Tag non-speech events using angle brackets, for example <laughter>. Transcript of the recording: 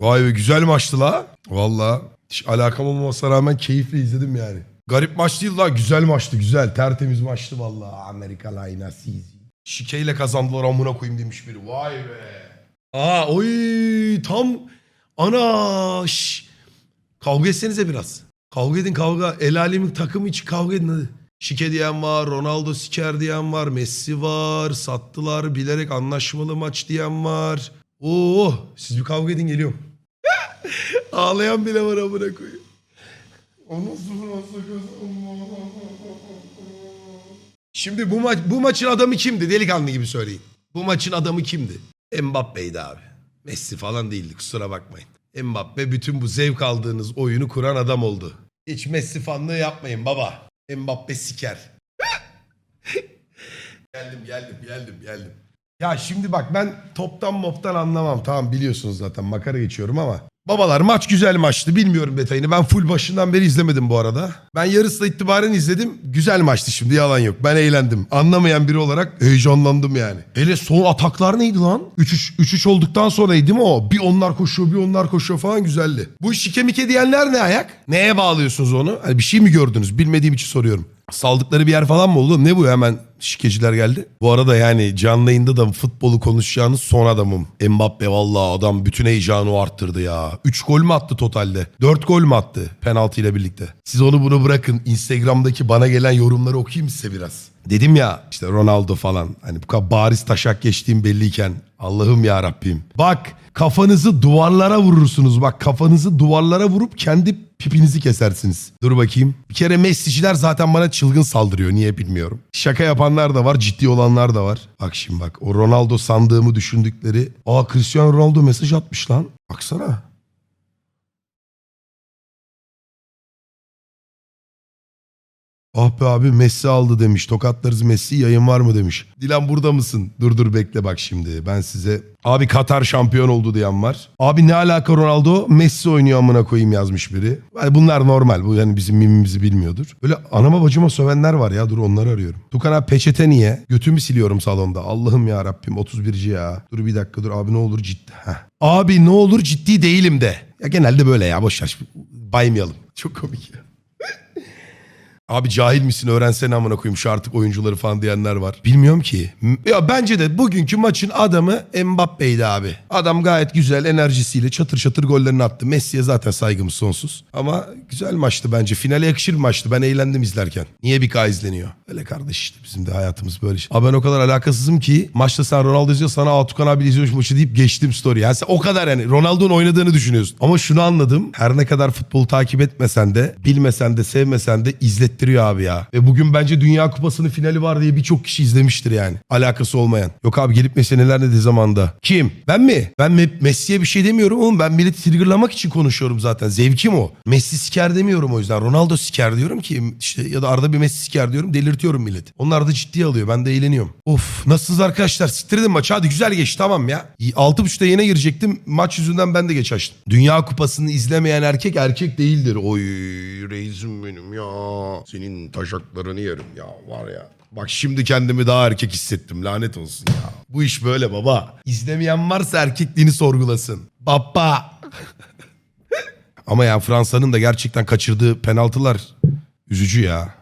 Vay be güzel maçtı la. Valla hiç alakam olmamasına rağmen keyifle izledim yani. Garip maç değil la güzel maçtı güzel. Tertemiz maçtı valla. Amerika layna sizi. Şikeyle kazandılar amına koyayım demiş biri. Vay be. Aa oy tam ana şş. Kavga etsenize biraz. Kavga edin kavga. El alemin takımı için kavga edin hadi. Şike diyen var, Ronaldo siker diyen var, Messi var, sattılar bilerek anlaşmalı maç diyen var. Oo, siz bir kavga edin geliyorum. Ağlayan bile var amına koyayım. Şimdi bu maç bu maçın adamı kimdi? Delikanlı gibi söyleyin. Bu maçın adamı kimdi? Mbappe'ydi abi. Messi falan değildi kusura bakmayın. Mbappe bütün bu zevk aldığınız oyunu kuran adam oldu. Hiç Messi fanlığı yapmayın baba. Mbappe siker. <laughs> geldim geldim geldim geldim. Ya şimdi bak ben toptan moptan anlamam. Tamam biliyorsunuz zaten makara geçiyorum ama. Babalar maç güzel maçtı. Bilmiyorum detayını. Ben full başından beri izlemedim bu arada. Ben yarısına itibaren izledim. Güzel maçtı şimdi yalan yok. Ben eğlendim. Anlamayan biri olarak heyecanlandım yani. Hele son ataklar neydi lan? 3-3 3-3 olduktan sonraydı değil mi o? Bir onlar koşuyor bir onlar koşuyor falan güzeldi. Bu şike mike diyenler ne ayak? Neye bağlıyorsunuz onu? Hani bir şey mi gördünüz? Bilmediğim için soruyorum. Saldıkları bir yer falan mı oldu? Ne bu hemen şikeciler geldi? Bu arada yani canlı yayında da futbolu konuşacağınız son adamım. Mbappe vallahi adam bütün heyecanı arttırdı ya. 3 gol mü attı totalde? 4 gol mü attı penaltı ile birlikte? Siz onu bunu bırakın. Instagram'daki bana gelen yorumları okuyayım size biraz. Dedim ya işte Ronaldo falan hani bu kadar bariz taşak geçtiğim belliyken Allah'ım ya Rabbim. Bak kafanızı duvarlara vurursunuz. Bak kafanızı duvarlara vurup kendi pipinizi kesersiniz. Dur bakayım. Bir kere Messi'ciler zaten bana çılgın saldırıyor. Niye bilmiyorum. Şaka yapanlar da var. Ciddi olanlar da var. Bak şimdi bak. O Ronaldo sandığımı düşündükleri. Aa Cristiano Ronaldo mesaj atmış lan. Baksana. Ah be abi Messi aldı demiş. Tokatlarız Messi yayın var mı demiş. Dilan burada mısın? Dur dur bekle bak şimdi. Ben size... Abi Katar şampiyon oldu diyen var. Abi ne alaka Ronaldo? Messi oynuyor amına koyayım yazmış biri. Yani bunlar normal. Bu yani bizim mimimizi bilmiyordur. Böyle anama bacıma sövenler var ya. Dur onları arıyorum. Tukan abi peçete niye? Götümü siliyorum salonda. Allah'ım ya Rabbim 31'ci ya. Dur bir dakika dur abi ne olur ciddi. Heh. Abi ne olur ciddi değilim de. Ya genelde böyle ya boş ver. Baymayalım. Çok komik ya. Abi cahil misin öğrensene amına koyayım şu artık oyuncuları falan diyenler var. Bilmiyorum ki. Ya bence de bugünkü maçın adamı Mbappe'ydi abi. Adam gayet güzel enerjisiyle çatır çatır gollerini attı. Messi'ye zaten saygımız sonsuz. Ama güzel maçtı bence. Finale yakışır bir maçtı. Ben eğlendim izlerken. Niye bir K izleniyor? Öyle kardeş işte bizim de hayatımız böyle. Abi ben o kadar alakasızım ki maçta sen Ronaldo izliyor sana Atukan abi izliyormuş maçı deyip geçtim story. Yani sen o kadar yani Ronaldo'nun oynadığını düşünüyorsun. Ama şunu anladım. Her ne kadar futbolu takip etmesen de bilmesen de sevmesen de izlettiriyor abi ya. Ve bugün bence Dünya Kupası'nın finali var diye birçok kişi izlemiştir yani. Alakası olmayan. Yok abi gelip Messi neler dedi zamanda. Kim? Ben mi? Ben Me- Messi'ye bir şey demiyorum oğlum. Ben milleti triggerlamak için konuşuyorum zaten. Zevkim o. Messi siker demiyorum o yüzden. Ronaldo siker diyorum ki işte ya da arada bir Messi siker diyorum. Delirtiyorum milleti. Onlar da ciddiye alıyor. Ben de eğleniyorum. Of nasılsınız arkadaşlar? Siktir edin maçı. Hadi güzel geç tamam ya. 6.30'da yine girecektim. Maç yüzünden ben de geç açtım. Dünya Kupası'nı izlemeyen erkek erkek değildir. Oy reisim benim ya. Senin taşaklarını yerim ya var ya. Bak şimdi kendimi daha erkek hissettim lanet olsun ya. Bu iş böyle baba. İzlemeyen varsa erkekliğini sorgulasın. Baba. <laughs> Ama ya Fransa'nın da gerçekten kaçırdığı penaltılar üzücü ya.